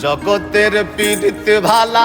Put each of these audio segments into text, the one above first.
জগতের পীড়িত ভালা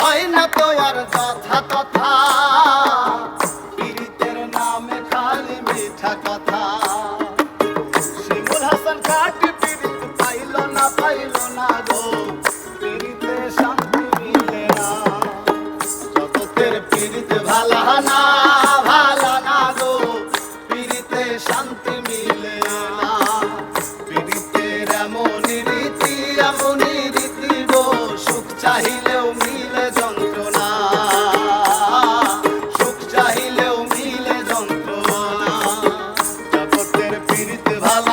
হয় না তো আর যথা তথা। পীড়িতের নামে খালি মিঠা কথা। শিমুল হাসান কাটি পীড়িত পাইল না পাইল না গো। পীড়িতে শান্তি মিলে না। জগতের পীড়িত ভালা না